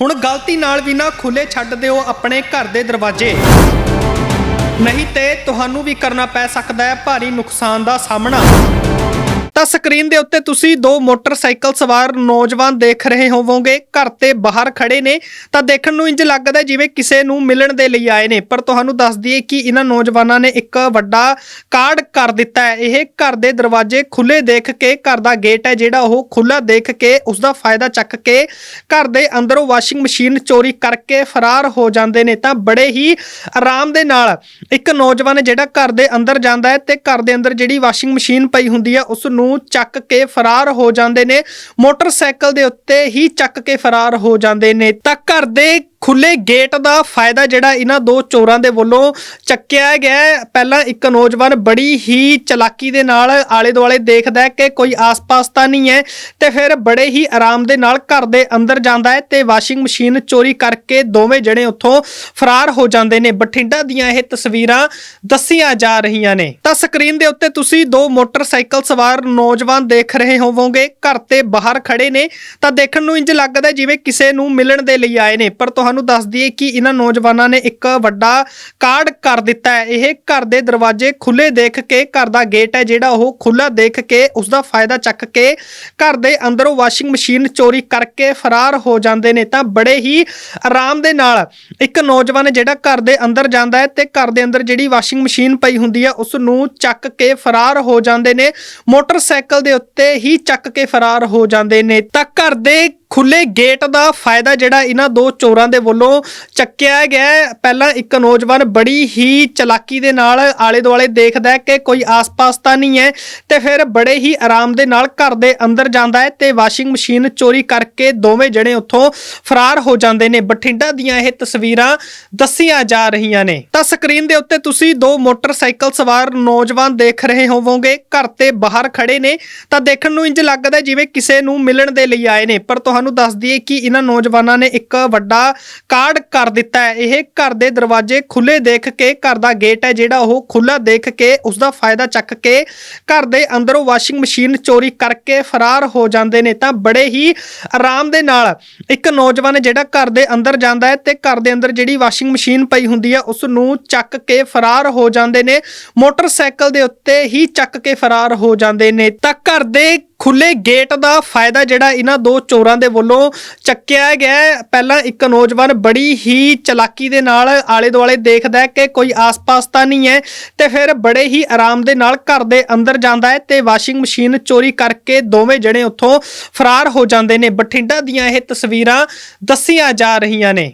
ਹੁਣ ਗਲਤੀ ਨਾਲ ਵੀ ਨਾ ਖੁੱਲੇ ਛੱਡ ਦਿਓ ਆਪਣੇ ਘਰ ਦੇ ਦਰਵਾਜ਼ੇ। ਨਹੀਂ ਤੇ ਤੁਹਾਨੂੰ ਵੀ ਕਰਨਾ ਪੈ ਸਕਦਾ ਹੈ ਭਾਰੀ ਨੁਕਸਾਨ ਦਾ ਸਾਹਮਣਾ। ਤਾਂ ਸਕਰੀਨ ਦੇ ਉੱਤੇ ਤੁਸੀਂ ਦੋ ਮੋਟਰਸਾਈਕਲ ਸਵਾਰ ਨੌਜਵਾਨ ਦੇਖ ਰਹੇ ਹੋਵੋਗੇ। ਘਰ ਤੇ ਬਾਹਰ ਖੜੇ ਨੇ। ਤਾਂ ਦੇਖਣ ਨੂੰ ਇੰਜ ਲੱਗਦਾ ਜਿਵੇਂ ਕਿਸੇ ਨੂੰ ਮਿਲਣ ਦੇ ਲਈ ਆਏ ਨੇ। ਪਰ ਤੁਹਾਨੂੰ ਦੱਸ ਦਈਏ ਕਿ ਇਹਨਾਂ ਨੌਜਵਾਨਾਂ ਨੇ ਇੱਕ ਵੱਡਾ ਕਾਰਡ ਕਰ ਦਿੱਤਾ ਹੈ। ਇਹ ਘਰ ਦੇ ਦਰਵਾਜ਼ੇ ਖੁੱਲੇ ਦੇਖ ਕੇ, ਘਰ ਦਾ ਗੇਟ ਹੈ ਜਿਹੜਾ ਉਹ ਖੁੱਲਾ ਦੇਖ ਕੇ ਉਸ ਦਾ ਫਾਇਦਾ ਚੱਕ ਕੇ ਘਰ ਦੇ ਅੰਦਰੋਂ ਵਾਸ਼ਿੰਗ ਮਸ਼ੀਨ ਚੋਰੀ ਕਰਕੇ ਫਰਾਰ ਹੋ ਜਾਂਦੇ ਨੇ। ਤਾਂ ਬੜੇ ਹੀ ਆਰਾਮ ਦੇ ਨਾਲ ਇੱਕ ਨੌਜਵਾਨ ਜਿਹੜਾ ਘਰ ਦੇ ਅੰਦਰ ਜਾਂਦਾ ਹੈ ਤੇ ਘਰ ਦੇ ਅੰਦਰ ਜਿਹੜੀ ਵਾਸ਼ਿੰਗ ਮਸ਼ੀਨ ਪਈ ਹੁੰਦੀ ਹੈ ਉਸ ਨੂੰ ਚੱਕ ਕੇ ਫਰਾਰ ਹੋ ਜਾਂਦੇ ਨੇ। ਮੋਟਰਸਾਈਕਲ ਦੇ ਉੱਤੇ ਹੀ ਚੱਕ ਕੇ ਫਰਾਰ ਹੋ ਜਾਂਦੇ ਨੇ। ਤਾਂ ਘਰ ਦੇ ਖੁੱਲੇ ਗੇਟ ਦਾ ਫਾਇਦਾ ਜਿਹੜਾ ਇਹਨਾਂ ਦੋ ਚੋਰਾਂ ਦੇ ਵੱਲੋਂ ਚੱਕਿਆ ਗਿਆ ਪਹਿਲਾਂ ਇੱਕ ਨੌਜਵਾਨ ਬੜੀ ਹੀ ਚਲਾਕੀ ਦੇ ਨਾਲ ਆਲੇ ਦੁਆਲੇ ਦੇਖਦਾ ਹੈ ਕਿ ਕੋਈ ਆਸ-ਪਾਸ ਤਾਂ ਨਹੀਂ ਹੈ ਤੇ ਫਿਰ ਬੜੇ ਹੀ ਆਰਾਮ ਦੇ ਨਾਲ ਘਰ ਦੇ ਅੰਦਰ ਜਾਂਦਾ ਹੈ ਤੇ ਵਾਸ਼ਿੰਗ ਮਸ਼ੀਨ ਚੋਰੀ ਕਰਕੇ ਦੋਵੇਂ ਜਣੇ ਉੱਥੋਂ ਫਰਾਰ ਹੋ ਜਾਂਦੇ ਨੇ। ਬਠਿੰਡਾ ਦੀਆਂ ਇਹ ਤਸਵੀਰਾਂ ਦੱਸੀਆਂ ਜਾ ਰਹੀਆਂ ਨੇ। ਤਾਂ ਸਕਰੀਨ ਦੇ ਉੱਤੇ ਤੁਸੀਂ ਦੋ ਮੋਟਰਸਾਈਕਲ ਸਵਾਰ ਨੌਜਵਾਨ ਦੇਖ ਰਹੇ ਹੋਵੋਗੇ। ਘਰ ਤੇ ਬਾਹਰ ਖੜੇ ਨੇ ਤਾਂ ਦੇਖਣ ਨੂੰ ਇੰਜ ਲੱਗਦਾ ਜਿਵੇਂ ਕਿਸੇ ਨੂੰ ਮਿਲਣ ਦੇ ਲਈ ਆਏ ਨੇ। ਪਰ ਤੁਹਾਨੂੰ ਦੱਸ ਦਈਏ ਕਿ ਇਹਨਾਂ ਨੌਜਵਾਨਾਂ ਨੇ ਇੱਕ ਵੱਡਾ ਕਾਰਡ ਕਰ ਦਿੱਤਾ ਹੈ। ਇਹ ਘਰ ਦੇ ਦਰਵਾਜ਼ੇ ਖੁੱਲੇ ਦੇਖ ਕੇ, ਘਰ ਦਾ ਗੇਟ ਹੈ ਜਿਹੜਾ ਉਹ ਖੁੱਲਾ ਦੇਖ ਕੇ ਉਸ ਦਾ ਫਾਇਦਾ ਚੱਕ ਕੇ ਘਰ ਦੇ ਅੰਦਰੋਂ ਵਾਸ਼ਿੰਗ ਮਸ਼ੀਨ ਚੋਰੀ ਕਰਕੇ ਫਰਾਰ ਹੋ ਜਾਂਦੇ ਨੇ। ਤਾਂ ਬੜੇ ਹੀ ਆਰਾਮ ਦੇ ਨਾਲ ਇੱਕ ਨੌਜਵਾਨ ਜਿਹੜਾ ਘਰ ਦੇ ਅੰਦਰ ਜਾਂਦਾ ਹੈ ਤੇ ਘਰ ਦੇ ਅੰਦਰ ਜਿਹੜੀ ਵਾਸ਼ਿੰਗ ਮਸ਼ੀਨ ਪਈ ਹੁੰਦੀ ਹੈ ਉਸ ਨੂੰ ਚੱਕ ਕੇ ਫਰਾਰ ਹੋ ਜਾਂਦੇ ਨੇ। ਮੋਟਰਸਾਈਕਲ ਦੇ ਉੱਤੇ ਹੀ ਚੱਕ ਕੇ ਫਰਾਰ ਹੋ ਜਾਂਦੇ ਨੇ। ਤਾਂ ਘਰ ਦੇ ਖੁੱਲੇ ਗੇਟ ਦਾ ਫਾਇਦਾ ਜਿਹੜਾ ਇਹਨਾਂ ਦੋ ਚੋਰਾਂ ਦੇ ਵੱਲੋਂ ਚੱਕਿਆ ਗਿਆ ਪਹਿਲਾਂ ਇੱਕ ਨੌਜਵਾਨ ਬੜੀ ਹੀ ਚਲਾਕੀ ਦੇ ਨਾਲ ਆਲੇ ਦੁਆਲੇ ਦੇਖਦਾ ਹੈ ਕਿ ਕੋਈ ਆਸ-ਪਾਸ ਤਾਂ ਨਹੀਂ ਹੈ ਤੇ ਫਿਰ ਬੜੇ ਹੀ ਆਰਾਮ ਦੇ ਨਾਲ ਘਰ ਦੇ ਅੰਦਰ ਜਾਂਦਾ ਹੈ ਤੇ ਵਾਸ਼ਿੰਗ ਮਸ਼ੀਨ ਚੋਰੀ ਕਰਕੇ ਦੋਵੇਂ ਜਣੇ ਉੱਥੋਂ ਫਰਾਰ ਹੋ ਜਾਂਦੇ ਨੇ। ਬਠਿੰਡਾ ਦੀਆਂ ਇਹ ਤਸਵੀਰਾਂ ਦੱਸੀਆਂ ਜਾ ਰਹੀਆਂ ਨੇ। ਤਾਂ ਸਕਰੀਨ ਦੇ ਉੱਤੇ ਤੁਸੀਂ ਦੋ ਮੋਟਰਸਾਈਕਲ ਸਵਾਰ ਨੌਜਵਾਨ ਦੇਖ ਰਹੇ ਹੋਵੋਗੇ। ਘਰ ਤੇ ਬਾਹਰ ਖੜੇ ਨੇ ਤਾਂ ਦੇਖਣ ਨੂੰ ਇੰਜ ਲੱਗਦਾ ਜਿਵੇਂ ਕਿਸੇ ਨੂੰ ਮਿਲਣ ਦੇ ਲਈ ਆਏ ਨੇ। ਪਰ ਤੁਹਾਨੂੰ ਦੱਸ ਦਈਏ ਕਿ ਇਹਨਾਂ ਨੌਜਵਾਨਾਂ ਨੇ ਇੱਕ ਵੱਡਾ ਕਾਰਡ ਕਰ ਦਿੱਤਾ ਹੈ। ਇਹ ਘਰ ਦੇ ਦਰਵਾਜ਼ੇ ਖੁੱਲੇ ਦੇਖ ਕੇ ਘਰ ਦਾ ਗੇਟ ਹੈ ਜਿਹੜਾ ਉਹ ਖੁੱਲਾ ਦੇਖ ਕੇ ਉਸ ਦਾ ਫਾਇਦਾ ਚੱਕ ਕੇ ਘਰ ਦੇ ਅੰਦਰੋਂ ਵਾਸ਼ਿੰਗ ਮਸ਼ੀਨ ਚੋਰੀ ਕਰਕੇ ਫਰਾਰ ਹੋ ਜਾਂਦੇ ਨੇ। ਤਾਂ ਬੜੇ ਹੀ ਆਰਾਮ ਦੇ ਨਾਲ ਇੱਕ ਨੌਜਵਾਨ ਜਿਹੜਾ ਘਰ ਦੇ ਅੰਦਰ ਜਾਂਦਾ ਹੈ ਤੇ ਘਰ ਦੇ ਅੰਦਰ ਜਿਹੜੀ ਵਾਸ਼ਿੰਗ ਮਸ਼ੀਨ ਪਈ ਹੁੰਦੀ ਹੈ ਉਸ ਨੂੰ ਚੱਕ ਕੇ ਫਰਾਰ ਹੋ ਜਾਂਦੇ ਨੇ। ਮੋਟਰਸਾਈਕਲ ਦੇ ਉੱਤੇ ਹੀ ਚੱਕ ਕੇ ਫਰਾਰ ਹੋ ਜਾਂਦੇ ਨੇ। ਤਾਂ ਘਰ ਦੇ ਖੁੱਲੇ ਗੇਟ ਦਾ ਫਾਇਦਾ ਜਿਹੜਾ ਇਹਨਾਂ ਦੋ ਚੋਰਾਂ ਦੇ ਵੱਲੋਂ ਚੱਕਿਆ ਗਿਆ ਪਹਿਲਾਂ ਇੱਕ ਨੌਜਵਾਨ ਬੜੀ ਹੀ ਚਲਾਕੀ ਦੇ ਨਾਲ ਆਲੇ ਦੁਆਲੇ ਦੇਖਦਾ ਹੈ ਕਿ ਕੋਈ ਆਸ-ਪਾਸ ਤਾਂ ਨਹੀਂ ਹੈ ਤੇ ਫਿਰ ਬੜੇ ਹੀ ਆਰਾਮ ਦੇ ਨਾਲ ਘਰ ਦੇ ਅੰਦਰ ਜਾਂਦਾ ਹੈ ਤੇ ਵਾਸ਼ਿੰਗ ਮਸ਼ੀਨ ਚੋਰੀ ਕਰਕੇ ਦੋਵੇਂ ਜਣੇ ਉੱਥੋਂ ਫਰਾਰ ਹੋ ਜਾਂਦੇ ਨੇ। ਬਠਿੰਡਾ ਦੀਆਂ ਇਹ ਤਸਵੀਰਾਂ ਦੱਸੀਆਂ ਜਾ ਰਹੀਆਂ ਨੇ।